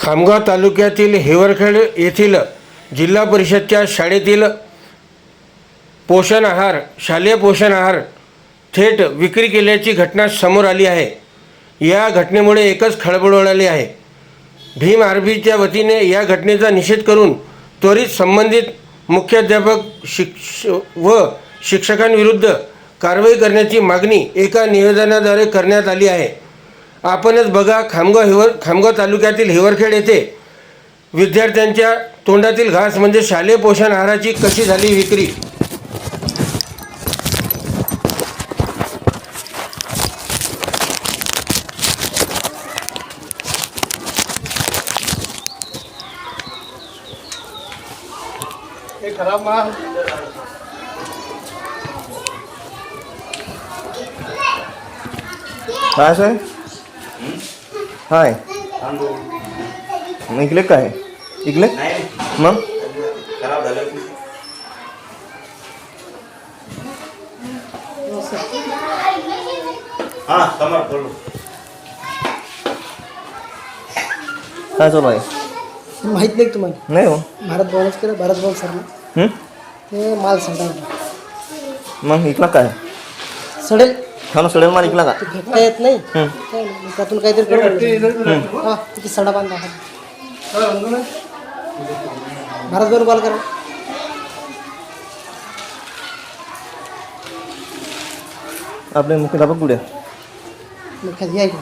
खामगाव तालुक्यातील हिवरखेड येथील जिल्हा परिषदच्या शाळेतील पोषण आहार शालेय पोषण आहार थेट विक्री केल्याची घटना समोर आली आहे. या घटनेमुळे एकच खळबळ उडाली आहे. भीम आरबीच्या वतीने या घटनेचा निषेध करून त्वरित संबंधित मुख्याध्यापक शिक्ष व शिक्षकांविरुद्ध कारवाई करण्याची मागणी एका निवेदनाद्वारे करण्यात आली आहे. आपणच बघा खामगाव हिवर खामगाव तालुक्यातील हिवरखेड येथे विद्यार्थ्यांच्या तोंडातील घास म्हणजे शालेय पोषण आहाराची कशी झाली विक्री? खराब माल. काय सर हाय. मग इकले काय? इकले मग? खराब झालं हा समोर बोलू. काय चालू आहे? माहीत नाही तुम्हाला. नाही हो. भारत भवनच केलं भारत सरला हं? ते माल सडा मग इकला काय? सडेल. हा ना सडेल माल इकला का येत नाही? हं. काय नाही, मग त्यातून काहीतरी करू हा किती सडा बांधा. भारत भवन कॉल करा. आपले मुख्याध्यापक कुठे? मग काय या इकडे.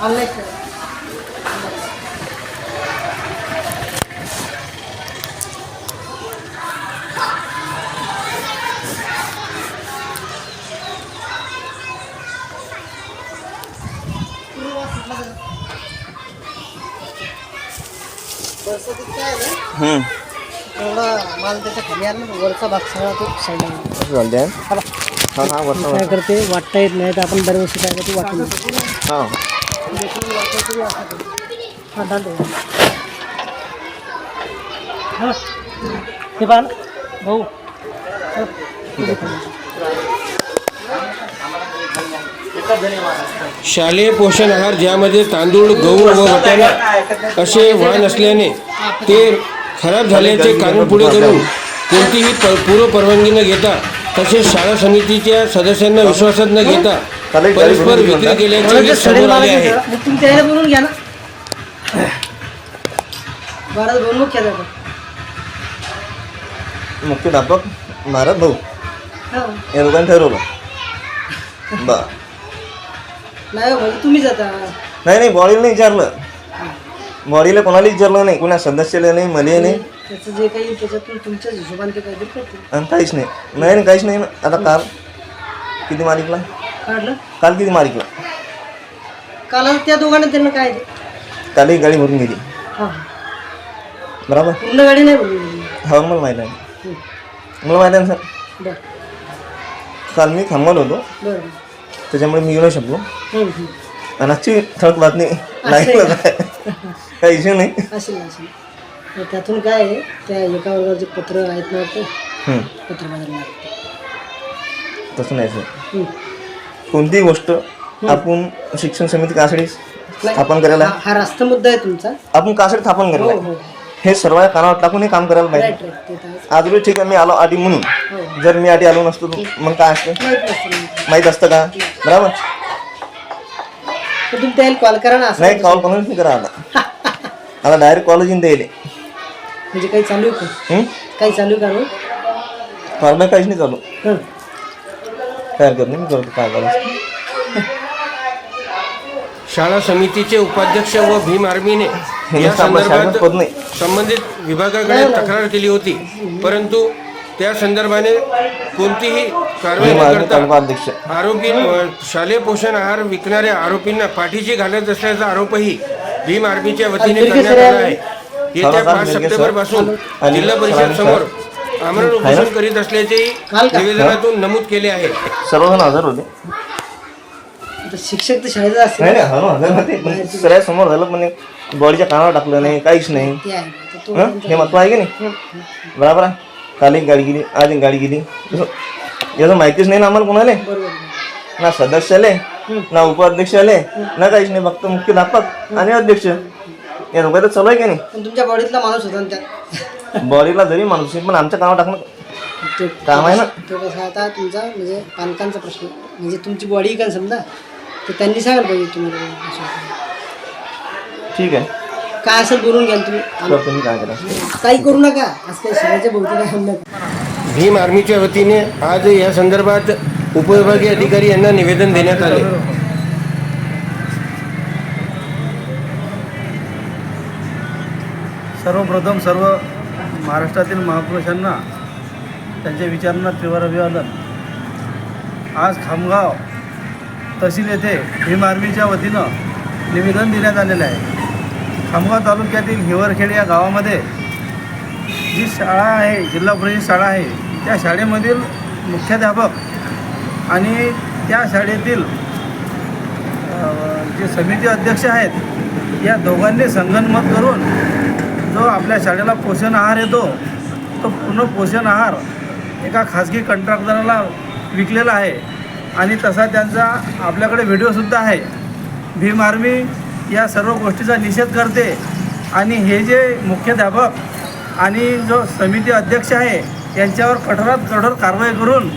आणलंय काय हं. वरचा हा हा वर्षा काय करते वाटता येत नाही तर आपण दरवर्षी काय करते वाटून. हा. हा डाल दे. हा. पहा भाऊ हा. हे देखा. शालेय पोषण आहार ज्यामध्ये तांदूळ गहू व वाटाणा असे वाण असल्याने ते खराब झाल्याचे कारण पुढे करून कोणतीही प पूर्व परवानगी न घेता तसेच शाळा समितीच्या सदस्यांना विश्वासात न घेता परस्पर विक्री केल्याचे समोर आले आहे. मुख्य मुख्याध्यापक भारत भाऊ हा. या दोघांनी ठरवलं. बर. नाही हो, म्हणजे तुम्हीच आता. नाही नाही बॉडीला नाही विचारलं बॉडीला कोणाला विचारलं नाही कोणा सदस्याला नाही मला नाही. त्याचं जे काही त्याच्यातून तुमच्याच हिशोबाने ते काहीतरी करते आणि काहीच नाही. नाही नाही, काहीच नाही. ना आता काल किती मालिकला? काढलं? काल किती मालिकला? काल आता त्या दोघांना त्यांना काय ते? काल एक गाडी भरून गेली. हा. बरोबर? पूर्ण गाडी नाही बोलली हा मला माहीत आहे मला माहीत आहे ना सर बरं. काल मी थांबवलो होतो. बरं. त्याच्यामुळे मी येऊ नाही शकलो. आणि आजची ठळक बातमी लागलं काय काही इश्यू नाही. असेल असेल. तर त्यातून काय आहे त्या एका वर्गावरचे पत्र आहेत ना हम्म, पत्र बदलणार तसं नाही सर. कोणतीही गोष्ट आपण शिक्षण समिती कासाठी स्थापन करायला हा रास्त मुद्दा आहे तुमचा. आपण कासाठी स्थापन हो करायला. हो. हे सर्व कानावर टाकून हे काम करायला पाहिजे. ते. आज बी ठीक आहे मी आलो आधी म्हणून. हो. जर मी आधी आलो नसतो मग काय असतं? माहीत असतं का? बरोबर? तर तुम्ही त्याला कॉल करा ना असं. नाही कॉल नाही करा आता. आता डायरेक्ट कॉलेज येऊन द्यायले म्हणजे काही चालू आहे का? हं? काही चालू आहे का रो कॉल काहीच नाही चालू. हं. काय करत नाही मी करतो काय करायचं? शाळा समितीचे उपाध्यक्ष व भीम आर्मीने या संदर्भात होत नाही. संबंधित विभागाकडे तक्रार केली होती. परंतु त्या संदर्भाने कोणतीही कारवाई न करता आरोपी शालेय पोषण आहार विकणाऱ्या आरोपींना पाठीची घालत असल्याचा आरोपही भीम आर्मीच्या वतीने करण्यात आला आहे. येत्या पाच सप्टेंबरपासून जिल्हा परिषद समोर आमरण उपोषण करीत असल्याचेही काल का? निवेदनातून नमूद केले आहे. सर्वजण हजर होते. शिक्षक तर होते पण सगळ्या समोर झालं पण बॉडीच्या कानावर टाकलं नाही काहीच नाही. हं? हे महत्त्व आहे की नाही? बरोबर आहे? काल एक गाडी गेली आज एक गाडी गेली. याचं माहितीच नाही ना आम्हाला कोणाला? ना सदस्य आले ना उपाध्यक्ष आले ना काहीच नाही फक्त मुख्याध्यापक आणि अध्यक्ष. या दोघं तर चालू आहे की नाही? पण तुमच्या बॉडीतला माणूस होता ना त्यात. बॉडीला जरी माणूस आहे, पण आमच्या कामावर टाकणं तो काम आहे ना? तो कसा आता तुमचा? म्हणजे पालकांचा प्रश्न. म्हणजे तुमची बॉडी का समजा तर त्यांनी सांगायला पाहिजे तुम्हाला. असं. ठीक आहे. काय असेल बोलून घ्याल तुम्ही? काय करा? काही करू नका. आज काही सगळ्याच्या भोवती काय होऊ नका भीम आर्मीच्या वतीने आज या संदर्भात उपविभागीय अधिकारी यांना निवेदन देण्यात आले. सर्वप्रथम सर्व महाराष्ट्रातील महापुरुषांना त्यांच्या विचारांना त्रिवार अभिवादन. आज खामगाव तहसील येथे भीम आर्मीच्या वतीनं निवेदन देण्यात आलेलं आहे. खामगाव तालुक्यातील हिवरखेड या गावामध्ये जी शाळा आहे जिल्हा परिषद शाळा आहे त्या शाळेमधील मुख्याध्यापक आणि त्या शाळेतील जे समिती अध्यक्ष आहेत या दोघांनी संगनमत करून जो आपल्या शाळेला पोषण आहार येतो तो पूर्ण पोषण आहार एका खाजगी कंत्राटदाराला विकलेला आहे. आणि तसा त्यांचा आपल्याकडे व्हिडिओसुद्धा आहे. भीम आर्मी या सर्व गोष्टीचा निषेध करते. आणि हे जे मुख्याध्यापक आणि जो समिती अध्यक्ष आहे यांच्यावर कठोरात कठोर कारवाई करून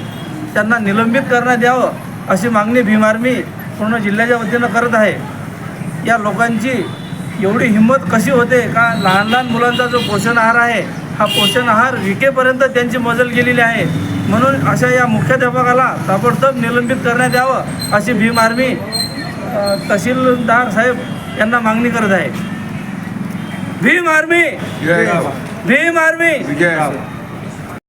त्यांना निलंबित करण्यात यावं अशी मागणी भीम आर्मी पूर्ण जिल्ह्याच्या वतीनं करत आहे. या लोकांची एवढी हिंमत कशी होते का? लहान लहान मुलांचा जो पोषण आहार आहे हा पोषण आहार विकेपर्यंत त्यांची मजल गेलेली आहे. म्हणून अशा या मुख्याध्यापकाला ताबडतोब निलंबित करण्यात यावं अशी भीम आर्मी तहसीलदार साहेब यांना मागणी करत आहे. भीम आर्मी! भीम आर्मी!